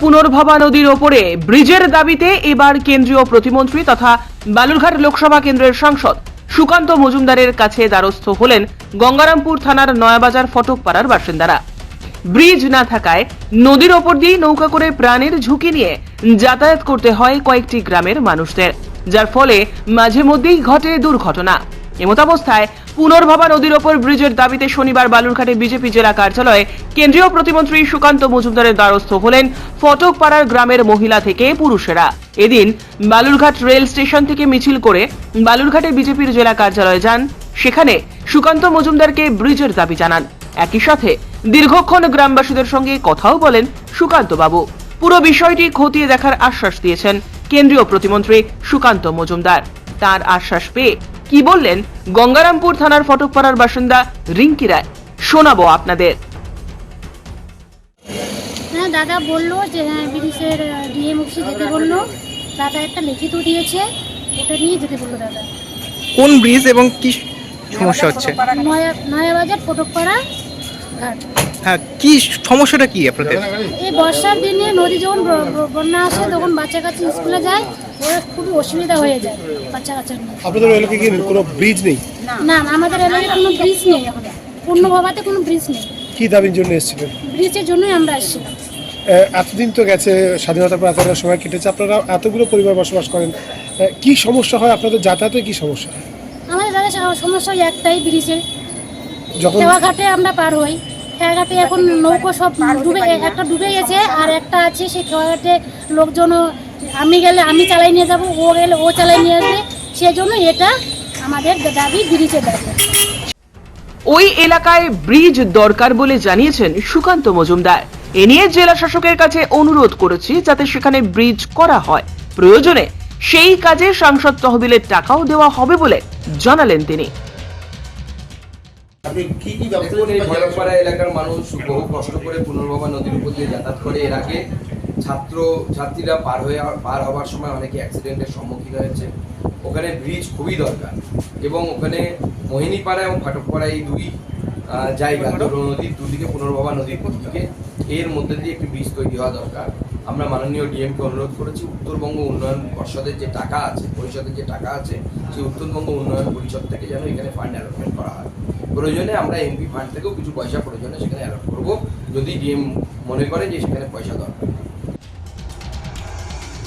পুনর্ভবা নদীর ওপরে ব্রিজের দাবিতে এবার কেন্দ্রীয় প্রতিমন্ত্রী তথা বালুরঘাট লোকসভা কেন্দ্রের সাংসদ সুকান্ত মজুমদারের কাছে দ্বারস্থ হলেন গঙ্গারামপুর থানার নয়াবাজার ফটকপাড়ার বাসিন্দারা। ব্রিজ না থাকায় নদীর ওপর দিয়ে নৌকা করে প্রাণের ঝুঁকি নিয়ে যাতায়াত করতে হয় কয়েকটি গ্রামের মানুষদের, যার ফলে মাঝে মধ্যেই ঘটে দুর্ঘটনা। এমতাবস্থায় পুনর্ভবা নদীর ওপর ব্রিজের দাবিতে শনিবার বালুরঘাটে বিজেপি জেলা কার্যালয়ে কেন্দ্রীয় প্রতিমন্ত্রী সুকান্ত মজুমদারের দ্বারস্থ হলেন ফটকপাড়ার গ্রামের মহিলা থেকে পুরুষেরা। এদিন বালুরঘাট রেল স্টেশন থেকে মিছিল করে বালুরঘাটে বিজেপির জেলা কার্যালয়ে যান। সেখানে সুকান্ত মজুমদারকে ব্রিজের দাবি জানান। একই সাথে দীর্ঘক্ষণ গ্রামবাসীদের সঙ্গে কথাও বলেন সুকান্ত বাবু। পুরো বিষয়টি খতিয়ে দেখার আশ্বাস দিয়েছেন কেন্দ্রীয় প্রতিমন্ত্রী সুকান্ত মজুমদার। তার আশ্বাস পেয়ে কি বললেন গঙ্গারামপুর থানার ফটকপাড়ার বাসিন্দা রিঙ্কি রায়? শোনাবো আপনাদের। হ্যাঁ দাদা বলল যে হ্যাঁ ব্রিটিশের ডিএম অফিসে যেতে বলল। দাদা একটা লিখিত দিয়েছে ওটা নিয়ে যেতে বলল দাদা। কোন ব্রিজ এবং কি সমস্যা হচ্ছে? নয়া নয়াবাজার ফটকপাড়া ঘাট। হ্যাঁ কি সমস্যাটা কি আপনাদের? এই বর্ষার দিনে নদী যখন বন্যা আসে তখন বাচ্চা কাচ্চা স্কুলে যায় ওরা অসুবিধা হয়ে যায় বাচ্চা কাচ্চার নিয়ে আপনাদের এলাকায় কি কোনো ব্রিজ নেই? না না আমাদের এলাকায় কোনো ব্রিজ নেই এখন। কোনো ব্রিজ নেই। কি দাবির জন্য এসেছিলেন? ব্রিজের জন্যই আমরা এতদিন তো গেছে স্বাধীনতার পর এতটা সময় কেটেছে। আপনারা এতগুলো পরিবার বসবাস করেন কি সমস্যা হয়? আপনাদের যাতায়াতে কি সমস্যা? আমাদের দাদা সমস্যা একটাই যখন খেওয়াঘাটে আমরা পার হই। খেয়াঘাটে এখন নৌকো সব ডুবে একটা ডুবে গেছে আর একটা আছে সেই খেয়াঘাটে লোকজন আমি গেলে আমি চালাই নিয়ে যাব ও গেলে ও চালাই নিয়ে আসবে। সেজন্য এটা আমাদের দাবি ব্রিজের দাবি ওই এলাকায় ব্রিজ দরকার বলে জানিয়েছেন সুকান্ত মজুমদার। এ নিয়ে জেলা শাসকের কাছে অনুরোধ করেছি যাতে সেখানে ব্রিজ করা হয়। প্রয়োজনে সেই কাজে সাংসদ তহবিলের টাকাও দেওয়া হবে বলে জানালেন তিনি। এলাকার মানুষ বহু কষ্ট করে পুনর্ভবা নদীর উপর দিয়ে যাতায়াত করে। এর আগে ছাত্র ছাত্রীরা পার হয়ে পার হওয়ার সময় অনেকে অ্যাক্সিডেন্টের সম্মুখীন হয়েছে। ওখানে ব্রিজ খুবই দরকার এবং ওখানে মোহিনীপাড়া এবং ফাটকপাড়া এই দুই জায়গা দুটো নদীর দুদিকে পুনর্ভবা নদীর দিকে এর মধ্যে দিয়ে একটি ব্রিজ তৈরি হওয়া দরকার। আমরা মাননীয় ডিএমকে অনুরোধ করেছি উত্তরবঙ্গ উন্নয়ন পর্ষদের যে টাকা আছে পরিষদের যে টাকা আছে সেই উত্তরবঙ্গ উন্নয়ন পরিষদ থেকে যেন এখানে ফান্ড অ্যালটমেন্ট করা হয়। প্রয়োজনে আমরা এমপি ফান্ড থেকেও কিছু পয়সা প্রয়োজনে সেখানে অ্যালট করব। যদি ডিএম মনে করে যে সেখানে পয়সা দরকার।